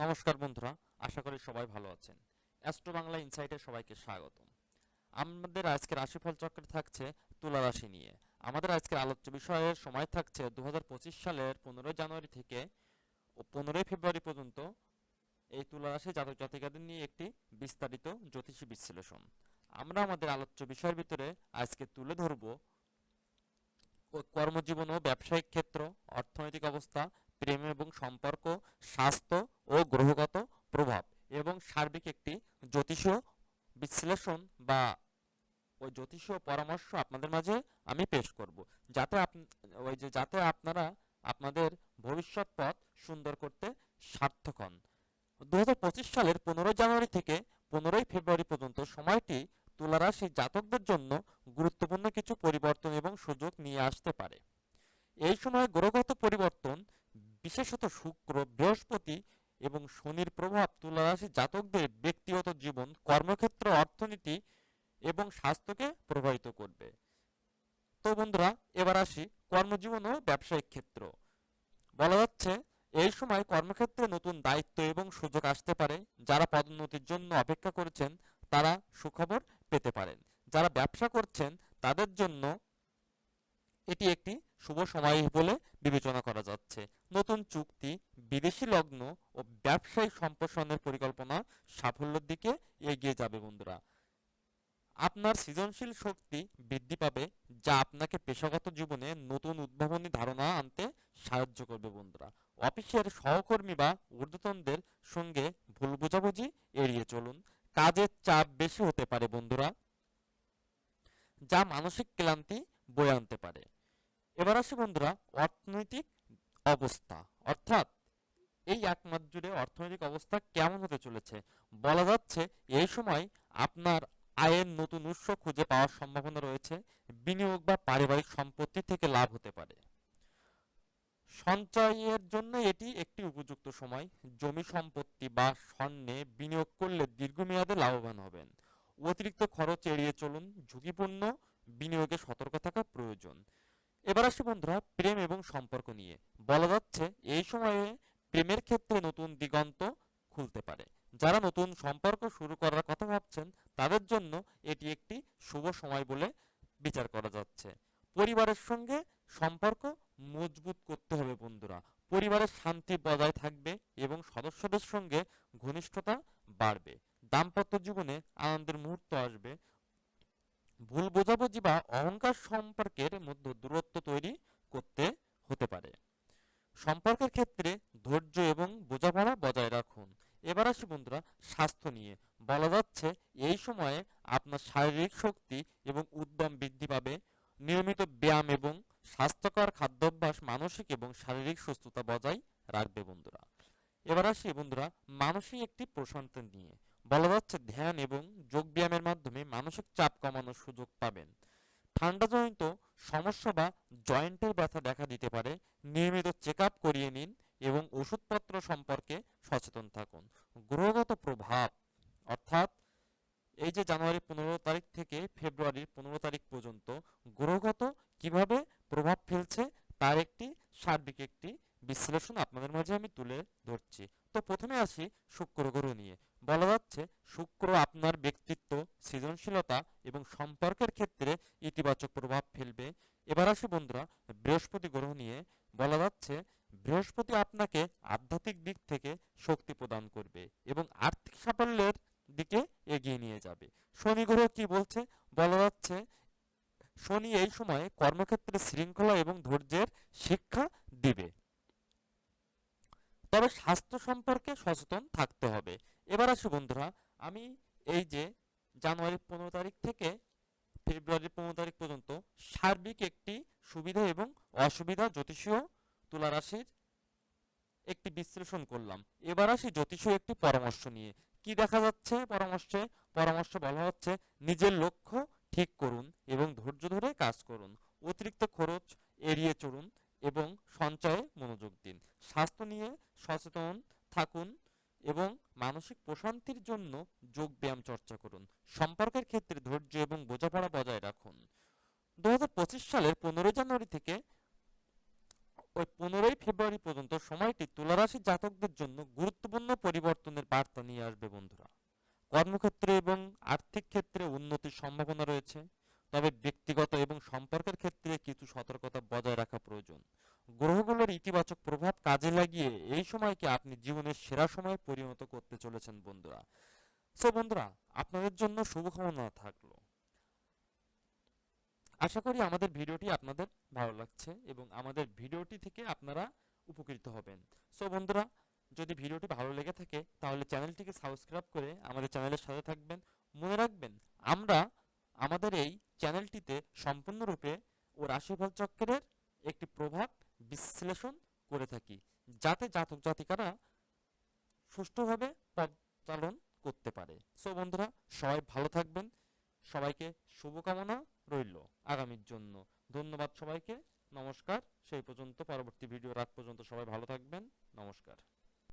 নমস্কার বন্ধুরা, আশা করি সবাই ভালো আছেন। অ্যাস্ট্রো বাংলা ইনসাইটে সবাইকে স্বাগতম। আমাদের আজকের রাশিফল চক্রে থাকছে তুলা রাশি নিয়ে। আমাদের আজকের আলোচ্য বিষয়ের সময় থাকছে দু সালের পনেরোই জানুয়ারি থেকে ও পনেরোই ফেব্রুয়ারি পর্যন্ত এই তুলা রাশি জাতক জাতিকাদের নিয়ে একটি বিস্তারিত জ্যোতিষী বিশ্লেষণ। আমরা আমাদের আলোচ্য বিষয়ের ভিতরে আজকে তুলে ধরব কর্মজীবন ও ব্যবসায়িক ক্ষেত্র, অর্থনৈতিক অবস্থা প্রেম এবং সম্পর্ক, স্বাস্থ্য ও গ্রহগত প্রভাব এবং সার্বিক একটি জ্যোতিষীয় বিশ্লেষণ বা ওই জ্যোতিষীয় পরামর্শ আপনাদের মাঝে আমি পেশ করব। যাতে ওই যে যাতে আপনারা আপনাদের ভবিষ্যৎ পথ সুন্দর করতে সার্থক হন। দু হাজার পঁচিশ সালের পনেরোই জানুয়ারি থেকে পনেরোই ফেব্রুয়ারি পর্যন্ত সময়টি তুলা রাশির জাতকদের জন্য গুরুত্বপূর্ণ কিছু পরিবর্তন এবং সুযোগ নিয়ে আসতে পারে। এই সময় গ্রহগত পরিবর্তন বিশেষত শুক্র, বৃহস্পতি এবং শনির প্রভাব তুলা রাশির জাতকদের ব্যক্তিগত জীবন, কর্মক্ষেত্র, অর্থনীতি এবং স্বাস্থ্যকে প্রভাবিত করবে। তো বন্ধুরা, এবার আসি কর্মজীবন ও ব্যবসায়িক ক্ষেত্র। বলা যাচ্ছে, এই সময় কর্মক্ষেত্রে নতুন দায়িত্ব এবং সুযোগ আসতে পারে। যারা পদোন্নতির জন্য অপেক্ষা করেছেন, তারা সুখবর পেতে পারেন। যারা ব্যবসা করছেন, তাদের জন্য এটি একটি শুভ সময় বলে বিবেচনা করা যাচ্ছে। নতুন চুক্তি, বিদেশি লগ্ন ও ব্যবসায়িক সম্প্রসারণের পরিকল্পনা সাফল্যের দিকে এগিয়ে যাবে বন্ধুরা। আপনার সৃজনশীল শক্তি বৃদ্ধি পাবে, যা আপনাকে পেশাগত জীবনে নতুন উদ্ভাবনী ধারণা আনতে সাহায্য করবে বন্ধুরা। অফিসের সহকর্মী বা ঊর্ধ্বতনদের সঙ্গে ভুল বোঝাবুঝি এড়িয়ে চলুন। কাজের চাপ বেশি হতে পারে বন্ধুরা, যা মানসিক ক্লান্তি বয়ে আনতে পারে। এবার আসি বন্ধুরা, অর্থনৈতিক অবস্থা। অর্থাৎ এই এক মাস জুড়ে অর্থনৈতিক অবস্থা কেমন হতে চলেছে? বলা যাচ্ছে এই সময় আপনার আয়ের নতুন উৎস খুঁজে পাওয়ার সম্ভাবনা রয়েছে। বিনিয়োগ বা পারিবারিক সম্পত্তি থেকে লাভ হতে পারে। সঞ্চয়ের জন্য এটি একটি উপযুক্ত সময়। জমি সম্পত্তি বা স্বর্ণে বিনিয়োগ করলে দীর্ঘমেয়াদে লাভবান হবেন। অতিরিক্ত খরচ এড়িয়ে চলুন। ঝুঁকিপূর্ণ বিনিয়োগে সতর্ক থাকা প্রয়োজন। এবার আসি বন্ধুরা প্রেম এবং সম্পর্ক নিয়ে। বলা যাচ্ছে, এই সময়ে প্রেমের ক্ষেত্রে নতুন দিগন্ত খুলতে পারে। যারা নতুন সম্পর্ক শুরু করার কথা ভাবছেন, তাদের জন্য এটি একটি শুভ সময় বলে বিচার করা যাচ্ছে। পরিবারের সঙ্গে সম্পর্ক মজবুত করতে হবে বন্ধুরা। পরিবারের শান্তি বজায় থাকবে এবং সদস্যদের সঙ্গে ঘনিষ্ঠতা বাড়বে। দাম্পত্য জীবনে আনন্দের মুহূর্ত আসবে। ভুল বোঝাবুঝি বা অহংকার সম্পর্কের মধ্যে দূরত্ব তৈরি করতে হতে পারে। সম্পর্কের ক্ষেত্রে ধৈর্য এবং বোঝাপড়া বজায় রাখুন। এবার আসি বন্ধুরা, স্বাস্থ্য নিয়ে। বলা যাচ্ছে, এই সময়ে আপনার শারীরিক শক্তি এবং উদ্যম বৃদ্ধি পাবে। নিয়মিত ব্যায়াম এবং স্বাস্থ্যকর খাদ্যাভ্যাস মানসিক এবং শারীরিক সুস্থতা বজায় রাখবে বন্ধুরা। এবার আসি বন্ধুরা, মানসিক একটি প্রশান্তি নিয়ে। বলা যাচ্ছে ধ্যান এবং যোগ ব্যায়ামের মাধ্যমে মানসিক চাপ কমানোর সুযোগ পাবেন। ঠান্ডা ঠান্ডাজনিত সমস্যা বা জয়েন্টের ব্যথা দেখা দিতে পারে। নিয়মিত চেক আপ করিয়ে নিন এবং ওষুধপত্র সম্পর্কে সচেতন থাকুন। গ্রহগত প্রভাব, অর্থাৎ এই যে জানুয়ারি পনেরো তারিখ থেকে ফেব্রুয়ারির পনেরো তারিখ পর্যন্ত গ্রহগত কীভাবে প্রভাব ফেলছে তার একটি সার্বিক একটি বিশ্লেষণ আপনাদের মাঝে আমি তুলে ধরছি। তো প্রথমে আসি শুক্র গ্রহ নিয়ে। বলা যাচ্ছে শুক্র আপনার ব্যক্তিত্ব, সৃজনশীলতা এবং সম্পর্কের ক্ষেত্রে ইতিবাচক প্রভাব ফেলবে। এবার আসি বন্ধুরা, বৃহস্পতি গ্রহ নিয়ে। বলা যাচ্ছে বৃহস্পতি আপনাকে আধ্যাত্মিক দিক থেকে শক্তি প্রদান করবে এবং আর্থিক সাফল্যের দিকে এগিয়ে নিয়ে যাবে। শনি গ্রহ কি বলছে? বলা যাচ্ছে শনি এই সময়ে কর্মক্ষেত্রে শৃঙ্খলা এবং ধৈর্যের শিক্ষা দিবে। তবে স্বাস্থ্য সম্পর্কে সচেতন থাকতে হবে। এবার আসি বন্ধুরা, আমি এই যে জানুয়ারি পনেরো তারিখ থেকে ফেব্রুয়ারি পনেরো তারিখ পর্যন্ত সার্বিক একটি সুবিধা এবং অসুবিধা জ্যোতিষীয় তুলা রাশির একটি বিশ্লেষণ করলাম। এবার আসি জ্যোতিষীয় একটি পরামর্শ নিয়ে। কি দেখা যাচ্ছে পরামর্শে? পরামর্শ বলা হচ্ছে নিজের লক্ষ্য ঠিক করুন এবং ধৈর্য ধরে কাজ করুন। অতিরিক্ত খরচ এড়িয়ে চলুন। এবং সঞ্চয়ে মনোযোগ দিন। স্বাস্থ্য নিয়ে সচেতন থাকুন এবং মানসিক প্রশান্তির জন্য যোগ ব্যায়াম চর্চা করুন। সম্পর্কের ক্ষেত্রে ধৈর্য এবং বোঝাপড়া বজায় রাখুন। দু হাজার পঁচিশ সালের পনেরোই জানুয়ারি থেকে ওই পনেরোই ফেব্রুয়ারি পর্যন্ত সময়টি তুলারাশির জাতকদের জন্য গুরুত্বপূর্ণ পরিবর্তনের বার্তা নিয়ে আসবে বন্ধুরা। কর্মক্ষেত্রে এবং আর্থিক ক্ষেত্রে উন্নতির সম্ভাবনা রয়েছে। তবে ব্যক্তিগত এবং সম্পর্কের ক্ষেত্রে কিছু সতর্কতা বজায় রাখা প্রয়োজন। গ্রহগুলোর ইতিবাচক প্রভাব কাজে লাগিয়ে এই সময়কে আপনি জীবনের সেরা সময়ে পরিণত করতে চলেছেন বন্ধুরা। সো বন্ধুরা, আপনাদের জন্য শুভকামনা থাকল। আশা করি আমাদের ভিডিওটি আপনাদের ভালো লাগছে এবং আমাদের ভিডিওটি থেকে আপনারা উপকৃত হবেন। সো বন্ধুরা, যদি ভিডিওটি ভালো লেগে থাকে, তাহলে চ্যানেলটিকে সাবস্ক্রাইব করে আমাদের চ্যানেলের সাথে থাকবেন। মনে রাখবেন, আমরা আমাদের এই চ্যানেলটিতে সম্পূর্ণরূপে ও রাশিফল চক্রের একটি প্রভাব বিশ্লেষণ করে থাকি, যাতে জাতক জাতিকারা সুষ্ঠুভাবে পথ চালন করতে পারে। সো বন্ধুরা, সবাই ভালো থাকবেন। সবাইকে শুভকামনা রইল আগামীর জন্য। ধন্যবাদ সবাইকে। নমস্কার। সেই পর্যন্ত, পরবর্তী ভিডিও রাত পর্যন্ত সবাই ভালো থাকবেন। নমস্কার।